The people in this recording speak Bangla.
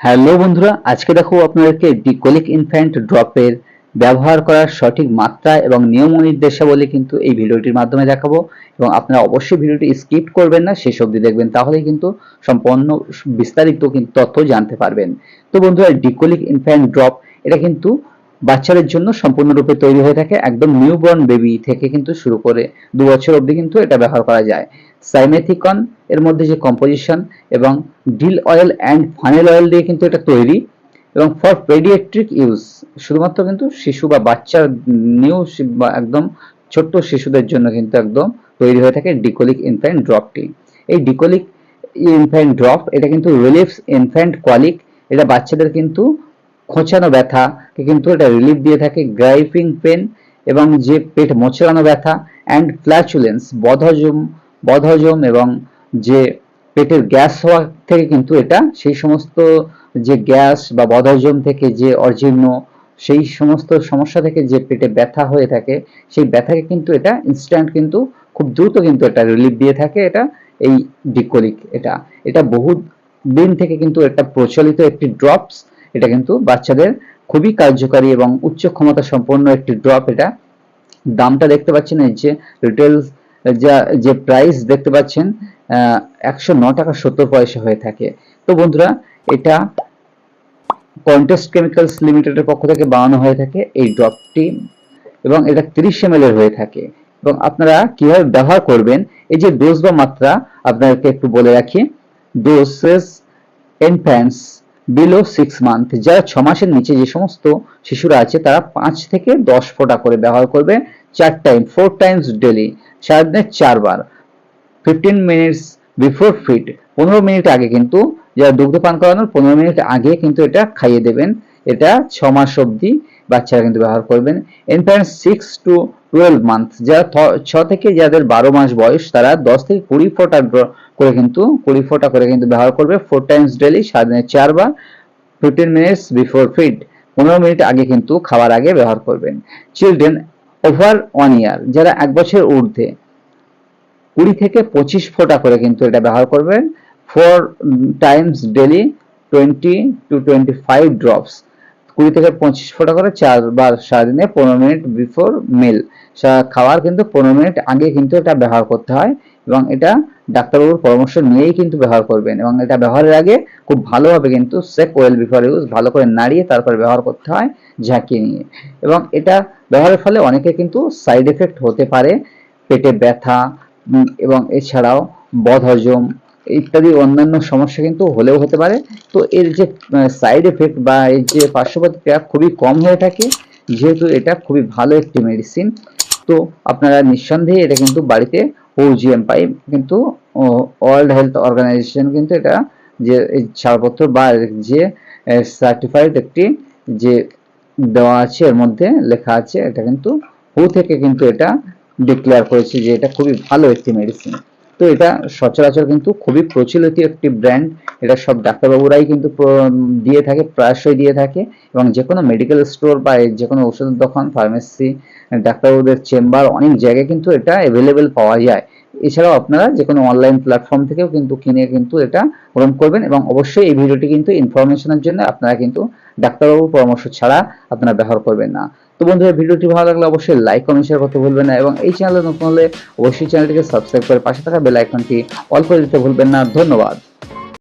হ্যালো বন্ধুরা, আজকে দেখো আপনাদেরকে ডিকোলিক ইনফ্যান্ট ড্রপের ব্যবহার করার সঠিক মাত্রা এবং নিয়ম নির্দেশাবলী কিন্তু এই ভিডিওটির মাধ্যমে দেখাবো এবং আপনারা অবশ্যই ভিডিওটি স্কিপ করবেন না, শেষ অবধি দেখবেন, তাহলেই কিন্তু সম্পূর্ণ বিস্তারিত কিন্তু তথ্য জানতে পারবেন। তো বন্ধুরা ডিকোলিক ইনফ্যান্ট ড্রপ এটা কিন্তু বাচ্চাদের জন্য সম্পূর্ণরূপে তৈরি হয়ে থাকে, একদম নিউবর্ন বেবি থেকে কিন্তু শুরু করে দু বছর অবধি কিন্তু এটা ব্যবহার করা যায়। সাইমেথিকন এর মধ্যে যে কম্পোজিশন এবং dill oil and fennel oil দিয়ে কিন্তু এটা তৈরি এবং ফর পেডিয়াট্রিক ইউজ শুধুমাত্র কিন্তু শিশু বা বাচ্চার নিউ বা একদম ছোট্ট শিশুদের জন্য কিন্তু একদম তৈরি হয়ে থাকে ডিকোলিক ইনফ্যান্ট ড্রপটি এই ডিকোলিক ইনফ্যান্ট ড্রপ এটা কিন্তু রিলিফ ইনফ্যান্ট কোয়ালিক এটা বাচ্চাদের কিন্তু খোঁচানো ব্যথাকে কিন্তু এটা রিলিফ দিয়ে থাকে গ্রাইপিং পেন এবং যে পেট মোচড়ানো ব্যথা অ্যান্ড ফ্ল্যাচুলেন্স বদহজম বদহজম এবং যে পেটের গ্যাস হওয়া থেকে কিন্তু এটা, সেই সমস্ত যে গ্যাস বা বদহজম থেকে যে অজীর্ণ, সেই সমস্ত সমস্যা থেকে যে পেটে ব্যথা হয়ে থাকে, সেই ব্যথাকে কিন্তু এটা ইনস্ট্যান্ট কিন্তু খুব দ্রুত কিন্তু এটা রিলিফ দিয়ে থাকে এটা, এই ডিকোলিক এটা। এটা বহু দিন থেকে কিন্তু এটা প্রচলিত একটি ড্রপস এটা কিন্তু বাচ্চাদের খুবই কার্যকারী এবং উচ্চ ক্ষমতা সম্পন্ন একটি ড্রপ এটা। দামটা দেখতে পাচ্ছেন এই যে রিটেল যা প্রাইস দেখতে পাচ্ছেন একশো ন টাকা সত্তর পয়সা হয়ে থাকে। তো বন্ধুরা, এটা কন্টেস্ট কেমিক্যালস লিমিটেডের পক্ষ থেকে বানানো হয়ে থাকে এই ড্রপটি এবং এটা তিরিশ এম এর হয়ে থাকে। এবং আপনারা কীভাবে ব্যবহার করবেন, এই যে ডোজ বা মাত্রা আপনাদেরকে একটু বলে রাখি। Doses infants below six month যারা ছ মাসের নিচে যে সমস্ত শিশুরা আছে, তারা পাঁচ থেকে দশ ফোঁটা করে ব্যবহার করবে চার টাইম ফোর টাইমস ডেলি সারাদিনে চারবার ফিফটিন মিনিটস বিফোর ফিট পনেরো মিনিট আগে কিন্তু যারা দুগ্ধ পান করানোর, পনেরো মিনিট আগে কিন্তু এটা খাইয়ে দেবেন। এটা ছ মাস অবধি বাচ্চারা কিন্তু ব্যবহার করবেন। Infant six to twelve month যারা ছ থেকে যাদের বারো মাস বয়স, তারা দশ থেকে কুড়ি ফোঁটা করে কিন্তু, কুড়ি ফোঁটা করে কিন্তু ব্যবহার করবে ফোর টাইমস ডেলি সারাদিনে চারবার ফিফটিন মিনিটস বিফোর ফিট পনেরো মিনিট আগে কিন্তু খাওয়ার আগে ব্যবহার করবেন। চিলড্রেন ওভার ওয়ান ইয়ার যারা এক বছর ঊর্ধ্বে, কুড়ি থেকে পঁচিশ ফোঁটা করে কিন্তু এটা ব্যবহার করবেন। Four times daily twenty to twenty five drops কুড়ি থেকে পঁচিশ ফোঁটা করে চারবার সারাদিনে পনেরো মিনিট বিফোর মিল খাওয়ার কিন্তু পনেরো মিনিট আগে কিন্তু এটা ব্যবহার করতে হয় এবং এটা ডাক্তারবাবুর পরামর্শ নিয়েই কিন্তু ব্যবহার করবেন এবং এটা ব্যবহারের আগে খুব ভালোভাবে কিন্তু সেক ওয়েল বিফোর ইউজ ভালো করে নাড়িয়ে তারপর ব্যবহার করতে হয় ঝাঁকিয়ে নিয়ে। এবং এটা ব্যবহারের ফলে অনেকে কিন্তু সাইড এফেক্ট হতে পারে, পেটে ব্যথা এবং এছাড়াও বদহজম ইত্যাদি অন্যান্য সমস্যা কিন্তু হলেও হতে পারে। তো এর যে সাইড এফেক্ট বা এর যে পার্শ্বপ্রতিক্রিয়া খুবই কম হয়ে থাকে, যেহেতু এটা খুবই ভালো একটি মেডিসিন তো আপনারা নিঃসন্দেহে এটা কিন্তু বাড়িতে ওজিএম পাই কিন্তু ওয়ার্ল্ড হেলথ অর্গানাইজেশন কিন্তু এটা যে ছাড়পত্র বা যে সার্টিফাইড একটি যে দেওয়া আছে, এর মধ্যে লেখা আছে, এটা কিন্তু হু থেকে কিন্তু এটা ডিক্লেয়ার করেছে যে এটা খুবই ভালো একটি মেডিসিন তো এটা সচরাচর কিন্তু খুবই প্রচলিত একটি ব্র্যান্ড এটা সব ডাক্তারবাবুরাই কিন্তু দিয়ে থাকে, প্রায়শই দিয়ে থাকে। এবং যে কোনো মেডিকেল স্টোর বা যে কোনো ওষুধের দোকান ফার্মেসি ডাক্তারবাবুদের চেম্বার অনেক জায়গায় কিন্তু এটা অ্যাভেলেবেল পাওয়া যায়। এছাড়াও আপনারা যে কোনো অনলাইন প্ল্যাটফর্ম থেকেও কিন্তু কিনে কিন্তু এটা গ্রহণ করবেন এবং অবশ্যই এই ভিডিওটি কিন্তু ইনফরমেশনের জন্য আপনারা কিন্তু ডাক্তারবাবুর পরামর্শ ছাড়া আপনারা ব্যবহার করবেন না। তো বন্ধুরা, ভিডিওটি ভালো লাগলে অবশ্যই লাইক কমেন্ট শেয়ার করতে ভুলবেন না এবং এই চ্যানেলে নতুন হলে অবশ্যই চ্যানেলটিকে সাবস্ক্রাইব করে পাশে থাকা বেল আইকনটি অল করে দিতে ভুলবেন না। ধন্যবাদ।